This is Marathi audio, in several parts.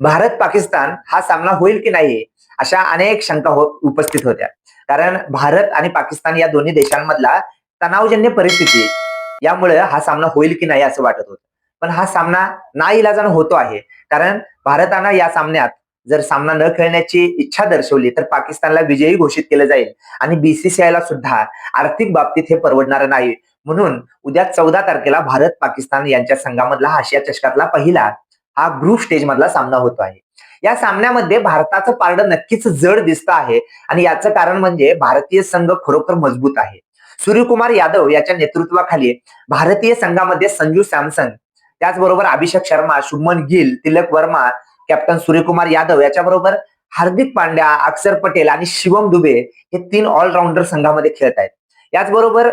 भारत पाकिस्तान हा सामना होईल की नाही अशा अनेक शंका हो- उपस्थित होत्या. कारण भारत आणि पाकिस्तान या दोन्ही देशांमधला तणावजन्य परिस्थिती यामुळे हा सामना होईल की नाही असं वाटत होतं. पण हा सामना ना इलाजानं होतो आहे. कारण भारतानं या सामन्यात जर सामना न खेळण्याची इच्छा दर्शवली तर पाकिस्तानला विजयी घोषित केलं जाईल. आणि बीसीसीआय ला सुद्धा आर्थिक बाबतीत हे परवडणार नाही. म्हणून उद्या चौदा तारखेला भारत पाकिस्तान यांच्या संघामधला आशिया चषकातला पहिला हा ग्रुप स्टेज मधला सामना होतो आहे. या सामन्यामध्ये भारताचं पारडं नक्कीच जड दिसत आहे आणि याचं कारण म्हणजे भारतीय संघ खरोखर मजबूत आहे. सूर्यकुमार यादव याच्या नेतृत्वाखाली भारतीय संघामध्ये संजू सॅमसन त्याचबरोबर अभिषेक शर्मा शुभमन गिल तिलक वर्मा कॅप्टन सूर्यकुमार यादव याच्याबरोबर हार्दिक पांड्या अक्षर पटेल आणि शिवम दुबे हे तीन ऑलराऊंडर संघामध्ये खेळत आहेत. याचबरोबर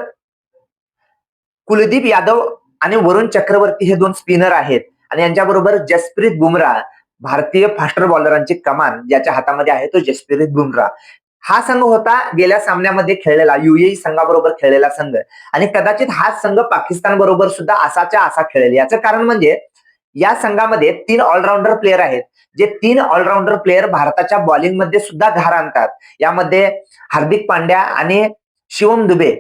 कुलदीप यादव आणि वरुण चक्रवर्ती हे दोन स्पिनर आहेत. आणि यांच्याबरोबर जसप्रीत बुमराह भारतीय फास्टर बॉलरांची कमान ज्याच्या हातामध्ये आहे तो जसप्रीत बुमराह. हा संघ होता गेल्या सामन्यामध्ये खेळलेला युएई संघाबरोबर खेळलेला संघ. आणि कदाचित हा संघ पाकिस्तान बरोबर सुद्धा असाच्या असा खेळेल. याचं कारण म्हणजे या संघामध्ये तीन ऑलराऊंडर प्लेअर आहेत जे तीन ऑलराऊंडर प्लेअर भारताच्या बॉलिंगमध्ये सुद्धा धार आणतात. यामध्ये हार्दिक पांड्या आणि शिवम दुबे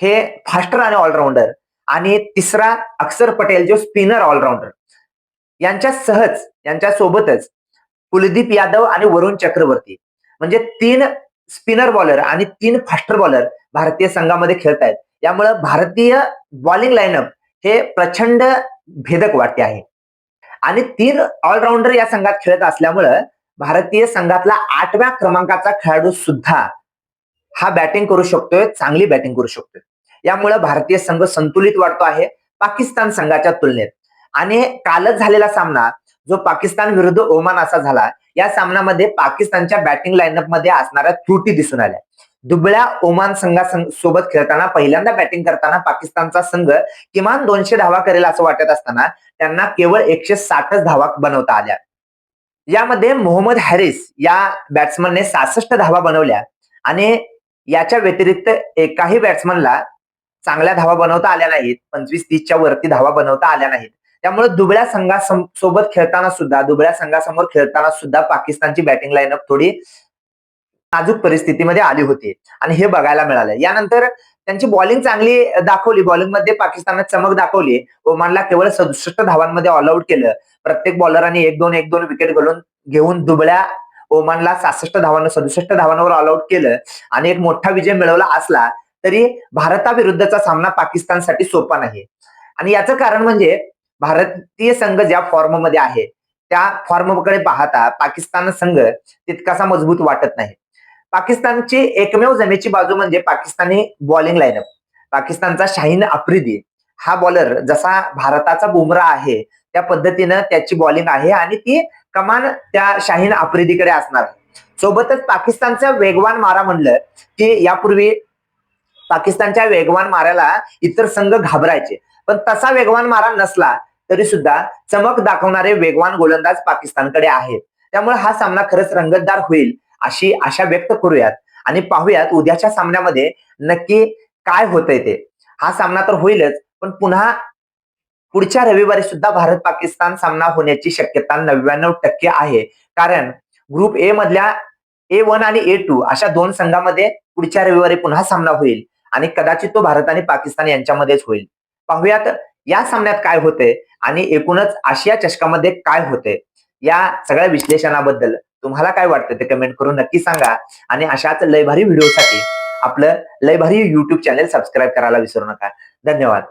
हे फास्टर आणि ऑलराऊंडर आणि तिसरा अक्षर पटेल जो स्पिनर ऑलराऊंडर यांच्या सहज यांच्या सोबतच कुलदीप यादव आणि वरुण चक्रवर्ती. म्हणजे तीन स्पिनर बॉलर आणि तीन फास्टर बॉलर भारतीय संघामध्ये खेळत आहेत यामुळं भारतीय बॉलिंग लाईनअप हे प्रचंड भेदक वाटते आहे. आणि तीन ऑलराऊंडर या संघात खेळत असल्यामुळं भारतीय संघातला आठव्या क्रमांकाचा खेळाडू सुद्धा हा बॅटिंग करू शकतोय चांगली बॅटिंग करू शकतोय. यामुळे भारतीय संघ संतुलित वाटतो आहे पाकिस्तान संघाच्या तुलनेत. आणि कालच झालेला सामना जो पाकिस्तान विरुद्ध ओमान असा झाला या सामन्यामध्ये पाकिस्तानच्या बॅटिंग लाईनअपमध्ये असणाऱ्या त्रुटी दिसून आल्या. दुबळ्या ओमान संघा सोबत खेळताना पहिल्यांदा बॅटिंग करताना पाकिस्तानचा संघ किमान दोनशे धावा करेल असं वाटत असताना त्यांना केवळ एकशे साठच धावा बनवता आल्या. यामध्ये मोहम्मद हॅरिस या बॅट्समनने सहासष्ट धावा बनवल्या आणि याच्या व्यतिरिक्त एकाही बॅट्समनला चांगल्या धावा बनवता आल्या नाहीत पंचवीस तीसच्या वरती धावा बनवता आल्या नाहीत. त्यामुळे दुबळ्या संघा सोबत खेळताना सुद्धा दुबळ्या संघासमोर खेळताना सुद्धा पाकिस्तानची बॅटिंग लाईनअप थोडी नाजूक परिस्थितीमध्ये आली होती. आणि हे बघायला मिळालं. यानंतर त्यांची बॉलिंग चांगली दाखवली. बॉलिंगमध्ये पाकिस्तानने चमक दाखवली. ओमानला केवळ सदुसष्ट धावांमध्ये ऑल आउट केलं. प्रत्येक बॉलरांनी एक दोन एक दोन विकेट घालून घेऊन दुबळ्या ओमानला सहासष्ट धावांना सदुसष्ट धावांवर ऑल आऊट केलं. आणि एक मोठा विजय मिळवला असला तरी भारताविरुद्धचा सामना पाकिस्तानसाठी सोपा नाही. आणि याचं कारण म्हणजे भारतीय संघ ज्या फॉर्ममध्ये आहे त्या फॉर्मकडे पाहता पाकिस्तान संघ तितकासा मजबूत वाटत नाही. पाकिस्तानची एकमेव जमेची बाजू म्हणजे पाकिस्तानी बॉलिंग लाईनअप पाकिस्तानचा शाहीन आफ्रिदी. हा बॉलर जसा भारताचा बुमरा आहे त्या पद्धतीनं त्याची बॉलिंग आहे आणि ती कमान त्या शाहीन आफ्रिदीकडे असणार. सोबतच पाकिस्तानचा वेगवान मारा म्हणलं की यापूर्वी पाकिस्तानच्या वेगवान माऱ्याला इतर संघ घाबरायचे. पण तसा वेगवान मारा नसला तरी सुद्धा चमक दाखवणारे वेगवान गोलंदाज पाकिस्तानकडे आहेत. त्यामुळे हा सामना खरंच रंगतदार होईल अशी आशा व्यक्त करूयात. आणि पाहूयात उद्याच्या सामन्यामध्ये नक्की काय होतंय ते. हा सामना तर होईलच पण पुन्हा पुढच्या रविवारी सुद्धा भारत पाकिस्तान सामना होण्याची शक्यता नव्याण्णव टक्के आहे. कारण ग्रुप ए मधल्या ए वन आणि ए टू अशा दोन संघामध्ये पुढच्या रविवारी पुन्हा सामना होईल. आणि कदाचित तो भारत आणि पाकिस्तान यांच्यामध्येच होईल. पाहूयात या सामन्यात काय होते आणि एकूणच आशिया चषकामध्ये काय होते? या सगळ्या विश्लेषणाबद्दल तुम्हाला काय वाटतं ते कमेंट करून नक्की सांगा. आणि अशाच लयभारी व्हिडिओसाठी आपलं लयभारी युट्यूब चॅनेल सबस्क्राईब करायला विसरू नका. धन्यवाद.